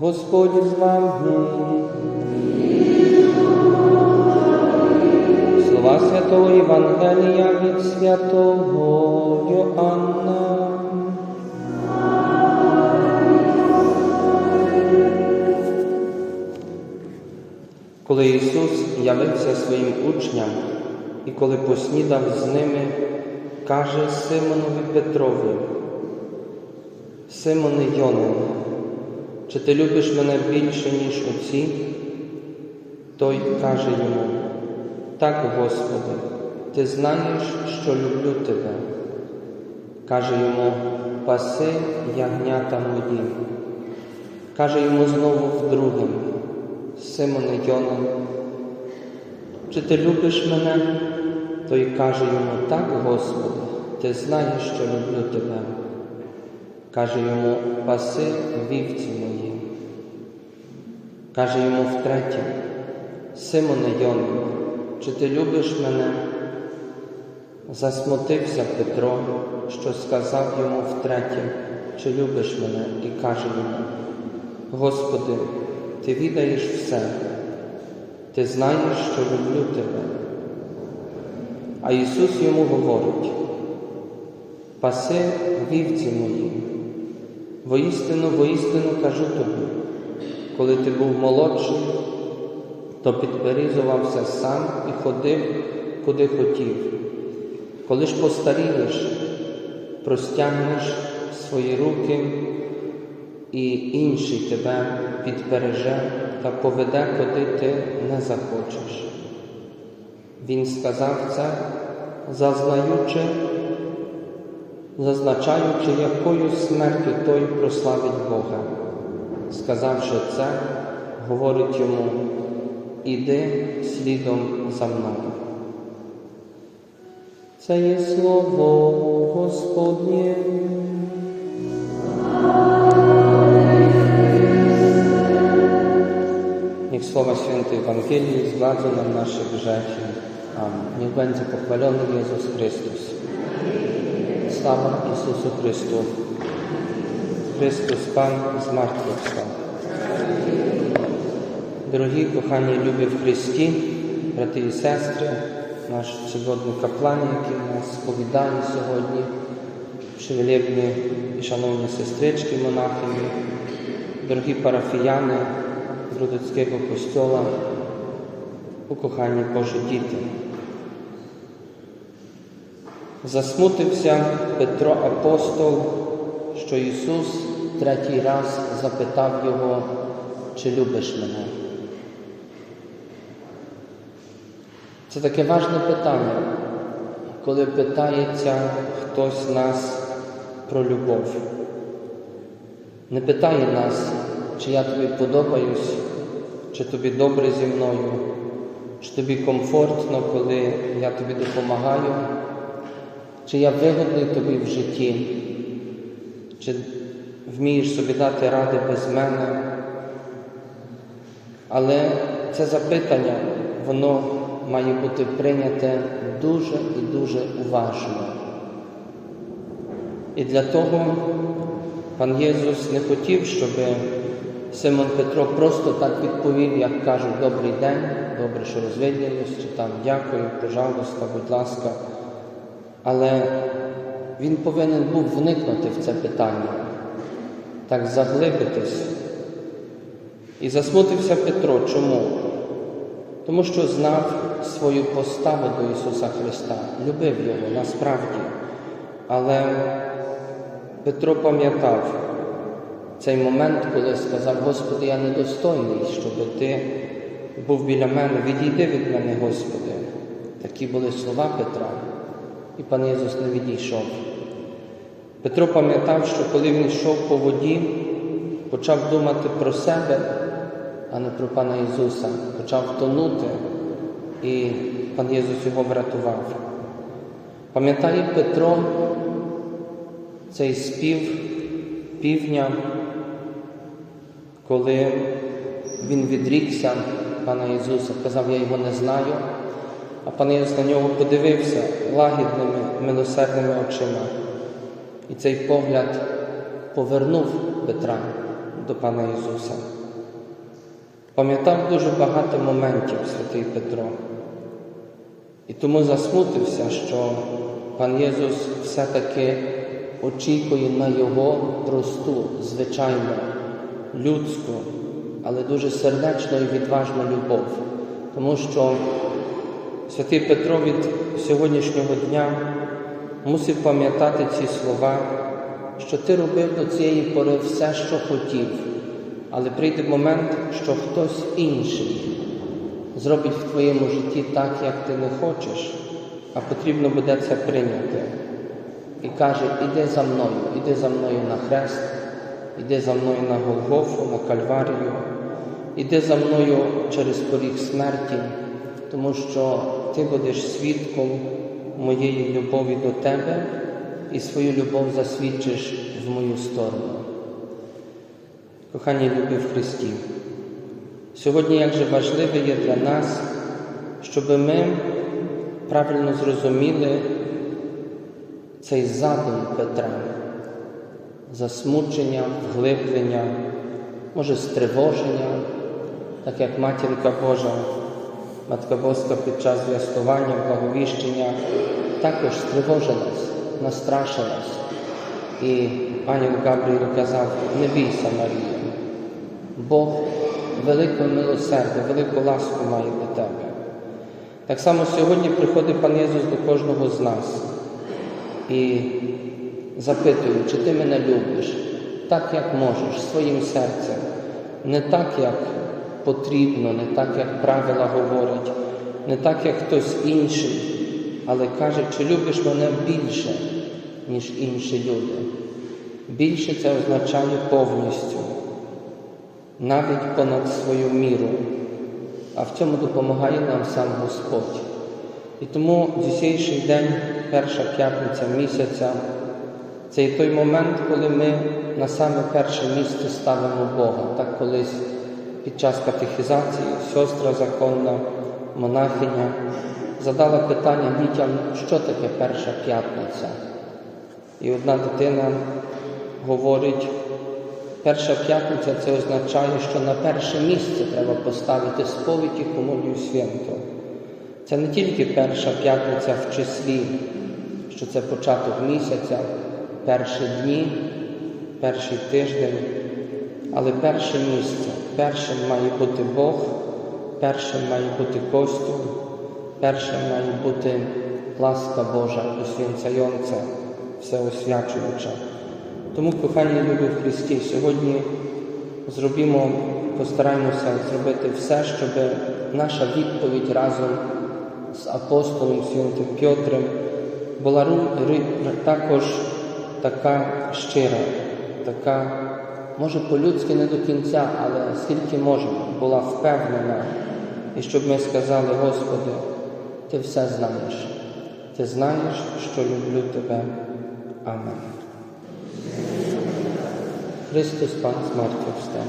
Господь з вами. Слова святого Євангелія від святого Йоанна. Коли Ісус явився своїм учням і коли поснідав з ними, каже Симонові Петрові, Симоне Йонин, чи ти любиш мене більше, ніж оці? Той каже йому, так, Господи, ти знаєш, що люблю тебе. Каже йому, паси ягнята мої. Каже йому знову вдруге, Симоне Йонин, чи ти любиш мене? Той каже йому, так, Господи, ти знаєш, що люблю тебе. Каже йому, паси вівці мої. Каже йому втретє, Симоне Йонин, чи ти любиш мене? Засмутився Петро, що сказав йому втретє, чи любиш мене, і каже йому, Господи, ти відаєш все, ти знаєш, що люблю тебе. А Ісус йому говорить, паси вівці мої, воістину, воістину кажу тобі, коли ти був молодший, то підперізувався сам і ходив, куди хотів. Коли ж постарієш, простягнеш свої руки, і інший тебе підпереже та поведе, куди ти не захочеш. Він сказав це, зазнаючи, зазначаючи, якою смертю той прославить Бога. Сказавши це, говорить йому, іди слідом за мною. Це є слово Господнє. Słowa świętej Ewangelii zgładzą nam nasze grzechy. Amen. Niech będzie pochwalony Jezus Chrystus. Sława Jezusu Chrystu. Chrystus Pan zmartwychwstał. Дорогі кохані любі в Христі, брати і сестри, наш сьогодні каплані, який нас сповідає сьогодні, привілебні і шановні сестрички, монахині, дорогі парафіяни Грудицького костьола, укохані Божі діти. Засмутився Петро Апостол, що Ісус третій раз запитав його, чи любиш мене. Це таке важне питання, коли питається хтось нас про любов. Не питає нас, чи я тобі подобаюсь, чи тобі добре зі мною, чи тобі комфортно, коли я тобі допомагаю, чи я вигодний тобі в житті, чи вмієш собі дати ради без мене. Але це запитання, воно має бути прийняте дуже і дуже уважно. І для того пан Єсус не хотів, щоб Симон Петро просто так відповів, як кажуть, добрий день, добре, що розвиднілись, чи там дякую, пожалуйста, будь ласка. Але він повинен був вникнути в це питання, так заглибитись. І засмутився Петро. Чому? Тому що знав свою поставу до Ісуса Христа, любив Його насправді. Але Петро пам'ятав цей момент, коли сказав, Господи, я недостойний, щоб Ти був біля мене, відійди від мене, Господи. Такі були слова Петра, і пан Єсус не відійшов. Петро пам'ятав, що коли він йшов по воді, почав думати про себе, а не про пана Ісуса, почав тонути, і пан Єсус його врятував. Пам'ятає Петро цей спів півня, коли він відрікся пана Ісуса, казав, я його не знаю, а пан Ісус на нього подивився лагідними, милосердними очима. І цей погляд повернув Петра до пана Ісуса. Пам'ятав дуже багато моментів святий Петро. І тому засмутився, що пан Єсус все-таки очікує на його просту, звичайну, людську, але дуже сердечну і відважну любов. Тому що святий Петро від сьогоднішнього дня мусив пам'ятати ці слова, що ти робив до цієї пори все, що хотів, але прийде момент, що хтось інший зробить в твоєму житті так, як ти не хочеш, а потрібно буде це прийняти. І каже, іди за мною, іди за мною на хрест, іди за мною на Голгофу, на Кальварію, іди за мною через поріг смерті, тому що ти будеш свідком моєї любові до тебе і свою любов засвідчиш в мою сторону. Кохані любі в Христі. Сьогодні як же важливе є для нас, щоб ми правильно зрозуміли цей задум Петра, засмучення, вглиблення, може стривоження, так як матінка Божа, Матка Боска під час зв'ястування, благовіщення також стривожилась, настрашилась. І ангел Габріел казав, не бійся, Марія, Бог велике милосердя, велику ласку має до тебе. Так само сьогодні приходить пан Єсус до кожного з нас і запитує, чи ти мене любиш так, як можеш, своїм серцем, не так, як потрібно, не так, як правила говорять, не так, як хтось інший, але каже, чи любиш мене більше, ніж інші люди. Більше це означає повністю навіть понад свою міру, а в цьому допомагає нам сам Господь. І тому дійсійший день, перша п'ятниця місяця, це і той момент, коли ми на саме перше місце ставимо Бога. Так колись під час катехізації сестра законна, монахиня задала питання дітям, що таке перша п'ятниця. І одна дитина говорить, Перша п'ятниця це означає, що на перше місце треба поставити сповідь і комунію свято. Це не тільки перша п'ятниця в числі, що це початок місяця, перші дні, перший тиждень, але перше місце. Першим має бути Бог, першим має бути Костюм, першим має бути ласка Божа, освінцяйонця, всеосвячуюча. Тому, кохані люди в Христі, сьогодні зробімо, постараємося зробити все, щоб наша відповідь разом з апостолом Святим Пьотром була також така щира, така, може, по-людськи не до кінця, але скільки може, була впевнена, і щоб ми сказали, Господи, Ти все знаєш, Ти знаєш, що люблю Тебе. Амен. Христос Пан з мертвих встав.